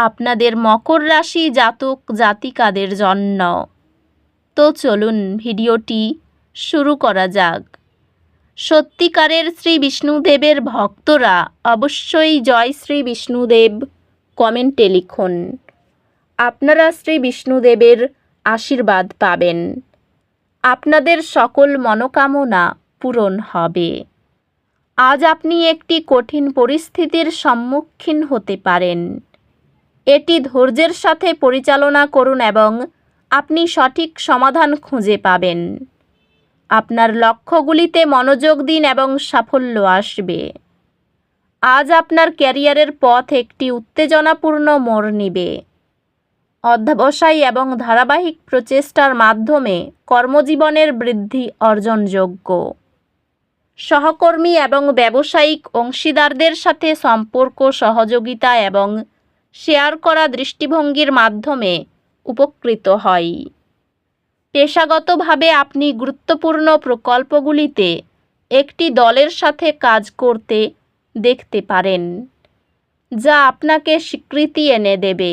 আপনাদের মকর রাশি জাতক জাতিকাদের জন্য। তো চলুন ভিডিওটি শুরু করা যাক। সত্যিকারের শ্রী বিষ্ণুদেবের ভক্তরা অবশ্যই জয় শ্রী বিষ্ণুদেব কমেন্টে লিখুন। আপনারা শ্রী বিষ্ণুদেবের আশীর্বাদ পাবেন। আপনাদের সকল মনোকামনা পূরণ হবে। আজ আপনি একটি কঠিন পরিস্থিতির সম্মুখীন হতে পারেন। এটি ধৈর্যের সাথে পরিচালনা করুন এবং আপনি সঠিক সমাধান খুঁজে পাবেন। আপনার লক্ষ্যগুলিতে মনোযোগ দিন এবং সাফল্য আসবে। আজ আপনার ক্যারিয়ারের পথ একটি উত্তেজনাপূর্ণ মোড় নিবে। অধ্যাবসায় এবং ধারাবাহিক প্রচেষ্টার মাধ্যমে কর্মজীবনের বৃদ্ধি অর্জনযোগ্য। সহকর্মী এবং ব্যবসায়িক অংশীদারদের সাথে সম্পর্ক, সহযোগিতা এবং শেয়ার করা দৃষ্টিভঙ্গির মাধ্যমে উপকৃত হয়। পেশাগতভাবে আপনি গুরুত্বপূর্ণ প্রকল্পগুলিতে একটি দলের সাথে কাজ করতে দেখতে পারেন, যা আপনাকে স্বীকৃতি এনে দেবে।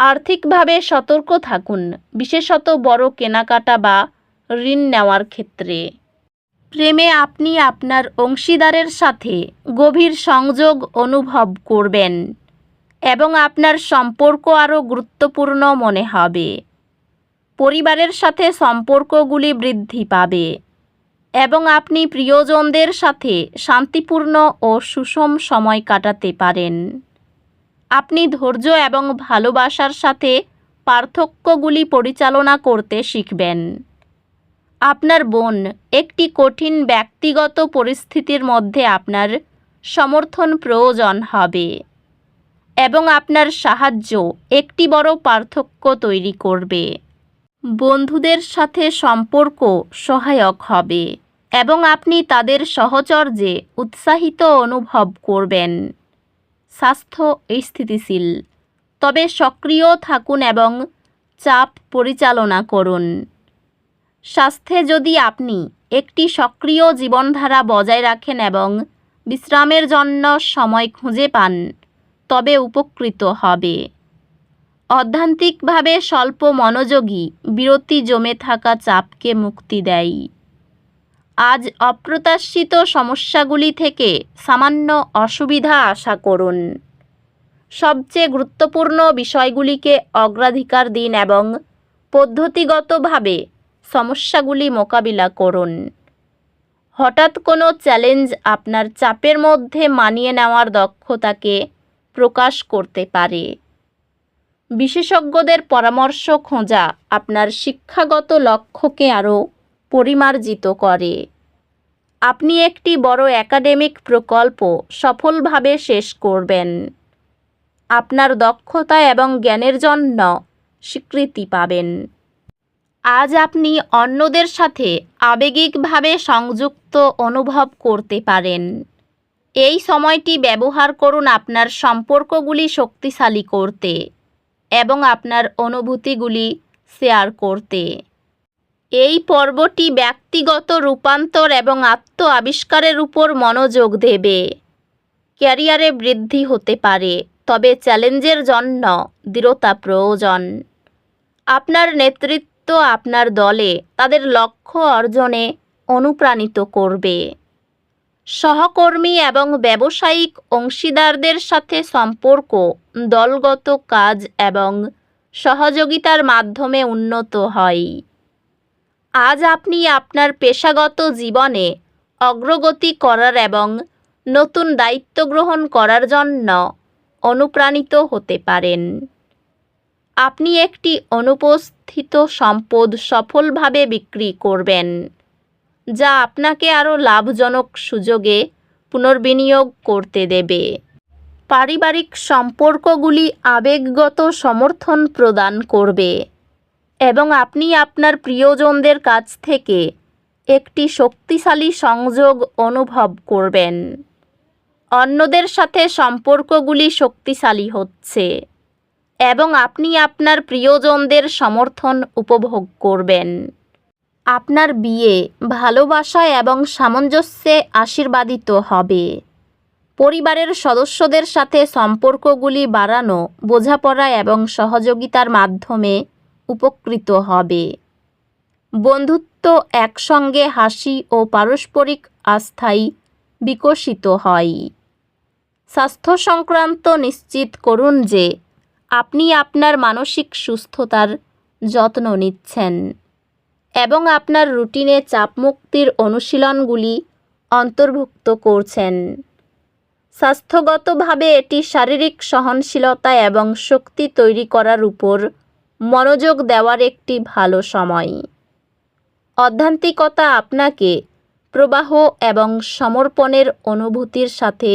আর্থিকভাবে সতর্ক থাকুন, বিশেষত বড় কেনাকাটা বা ঋণ নেওয়ার ক্ষেত্রে। প্রেমে আপনি আপনার অংশীদারের সাথে গভীর সংযোগ অনুভব করবেন। এবং আপনার সম্পর্ক আরও গুরুত্বপূর্ণ মনে হবে। পরিবারের সাথে সম্পর্কগুলি বৃদ্ধি পাবে এবং আপনি প্রিয়জনদের সাথে শান্তিপূর্ণ ও সুষম সময় কাটাতে পারেন। আপনি ধৈর্য এবং ভালোবাসার সাথে পার্থক্যগুলি পরিচালনা করতে শিখবেন। আপনার বোন একটি কঠিন ব্যক্তিগত পরিস্থিতির মধ্যে আপনার সমর্থন প্রয়োজন হবে। এবং আপনার সাহায্য একটি বড় পার্থক্য তৈরি করবে। বন্ধুদের সাথে সম্পর্ক সহায়ক হবে এবং আপনি তাদের সহচর্যে উৎসাহিত অনুভব করবেন। স্বাস্থ্য স্থিতিশীল, তবে সক্রিয় থাকুন এবং চাপ পরিচালনা করুন। স্বাস্থ্যে যদি আপনি একটি সক্রিয় জীবনধারা বজায় রাখেন এবং বিশ্রামের জন্য সময় খুঁজে পান তবে উপকৃত হবে। অধ্যান্তিকভাবে স্বল্প মনোযোগী, বিরতি জমে থাকা চাপকে মুক্তি দেয়। আজ অপ্রত্যাশিত সমস্যাগুলি থেকে সামান্য অসুবিধা আশা করুন। সবচেয়ে গুরুত্বপূর্ণ বিষয়গুলিকে অগ্রাধিকার দিন এবং পদ্ধতিগতভাবে সমস্যাগুলি মোকাবিলা করুন। হঠাৎ কোনো চ্যালেঞ্জ আপনার চাপের মধ্যে মানিয়ে নেওয়ার দক্ষতাকে প্রকাশ করতে পারে। বিশেষজ্ঞদের পরামর্শ খোঁজা আপনার শিক্ষাগত লক্ষ্যকে আরও পরিমার্জিত করে। আপনি একটি বড় একাডেমিক প্রকল্প সফলভাবে শেষ করবেন। আপনার দক্ষতা এবং জ্ঞানের জন্য স্বীকৃতি পাবেন। আজ আপনি অন্যদের সাথে আবেগিকভাবে সংযুক্ত অনুভব করতে পারেন। এই সময়টি ব্যবহার করুন আপনার সম্পর্কগুলি শক্তিশালী করতে এবং আপনার অনুভূতিগুলি শেয়ার করতে। এই পর্বটি ব্যক্তিগত রূপান্তর এবং আত্ম আবিষ্কারের উপর মনোযোগ দেবে। ক্যারিয়ারে বৃদ্ধি হতে পারে, তবে চ্যালেঞ্জের জন্য দৃঢ়তা প্রয়োজন। আপনার নেতৃত্ব আপনার দলে, তাদের লক্ষ্য অর্জনে অনুপ্রাণিত করবে। সহকর্মী এবং ব্যবসায়িক অংশীদারদের সাথে সম্পর্ক, দলগত কাজ এবং সহযোগিতার মাধ্যমে উন্নত হয়। আজ আপনি আপনার পেশাগত জীবনে অগ্রগতি করার এবং নতুন দায়িত্ব গ্রহণ করার জন্য অনুপ্রাণিত হতে পারেন। আপনি একটি অনুপস্থিত সম্পদ সফলভাবে বিক্রি করবেন। যা আপনাকে আরও লাভজনক সুযোগে পুনর্বিনিয়োগ করতে দেবে। পারিবারিক সম্পর্কগুলি আবেগগত সমর্থন প্রদান করবে এবং আপনি আপনার প্রিয়জনদের কাছ থেকে একটি শক্তিশালী সংযোগ অনুভব করবেন। অন্যদের সাথে সম্পর্কগুলি শক্তিশালী হচ্ছে এবং আপনি আপনার প্রিয়জনদের সমর্থন উপভোগ করবেন। আপনার বিয়ে ভালোবাসা এবং সামঞ্জস্যে আশীর্বাদিত হবে। পরিবারের সদস্যদের সাথে সম্পর্কগুলি বাড়ানো, বোঝাপড়া এবং সহযোগিতার মাধ্যমে উপকৃত হবে। বন্ধুত্ব একসঙ্গে হাসি ও পারস্পরিক আস্থায় বিকশিত হয়। স্বাস্থ্য সংক্রান্ত নিশ্চিত করুন যে আপনি আপনার মানসিক সুস্থতার যত্ন নিচ্ছেন। এবং আপনার রুটিনে চাপমুক্তির অনুশীলনগুলি অন্তর্ভুক্ত করছেন। স্বাস্থ্যগতভাবে এটি শারীরিক সহনশীলতা এবং শক্তি তৈরি করার উপর মনোযোগ দেওয়ার একটি ভালো সময়। অধ্যান্তিকতা আপনাকে প্রবাহ এবং সমর্পণের অনুভূতির সাথে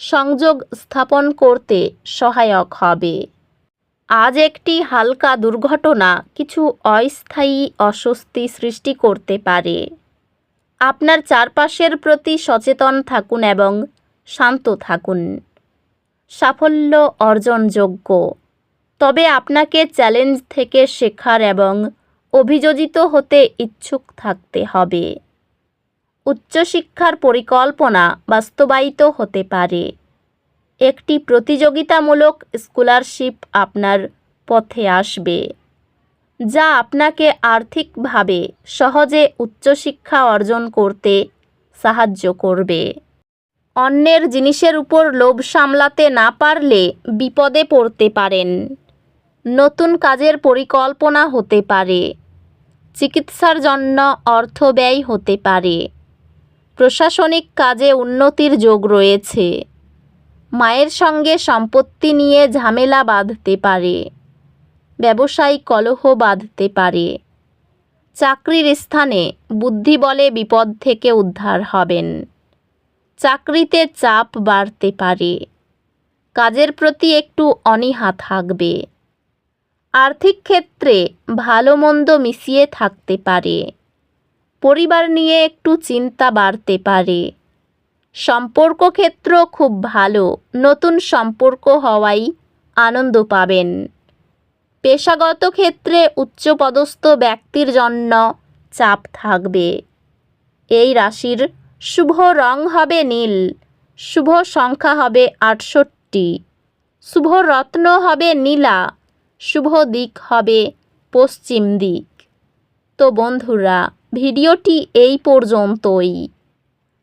সংযোগ স্থাপন করতে সহায়ক হবে। আজ একটি হালকা দুর্ঘটনা কিছু অস্থায়ী অস্বস্তি সৃষ্টি করতে পারে। আপনার চারপাশের প্রতি সচেতন থাকুন এবং শান্ত থাকুন। সাফল্য অর্জনযোগ্য। তবে আপনাকে চ্যালেঞ্জ থেকে শেখার এবং অভিযোজিত হতে ইচ্ছুক থাকতে হবে। উচ্চশিক্ষার পরিকল্পনা বাস্তবায়িত হতে পারে। একটি প্রতিযোগিতামূলক স্কলারশিপ আপনার পথে আসবে, যা আপনাকে আর্থিকভাবে সহজে উচ্চশিক্ষা অর্জন করতে সাহায্য করবে। অন্যের জিনিসের উপর লোভ সামলাতে না পারলে বিপদে পড়তে পারেন। নতুন কাজের পরিকল্পনা হতে পারে। চিকিৎসার জন্য অর্থ ব্যয় হতে পারে। প্রশাসনিক কাজে উন্নতির যোগ রয়েছে। মায়ের সঙ্গে সম্পত্তি নিয়ে ঝামেলা বাঁধতে পারে ব্যবসায়িক কলহ বাঁধতে পারে। চাকরির স্থানে বুদ্ধি বলে বিপদ থেকে উদ্ধার হবেন। চাকরিতে চাপ বাড়তে পারে। কাজের প্রতি একটু অনীহা থাকবে। আর্থিক ক্ষেত্রে ভালো মন্দ মিশিয়ে থাকতে পারে। পরিবার নিয়ে একটু চিন্তা বাড়তে পারে। সম্পর্ক ক্ষেত্র খুব ভালো, নতুন সম্পর্ক হওয়াই আনন্দ পাবেন। পেশাগত ক্ষেত্রে উচ্চপদস্থ ব্যক্তির জন্য চাপ থাকবে। এই রাশির শুভ রং হবে নীল, শুভ সংখ্যা হবে আটষট্টি, শুভ রত্ন হবে নীলা, শুভ দিক হবে পশ্চিম দিক। তো বন্ধুরা, ভিডিওটি এই পর্যন্তই।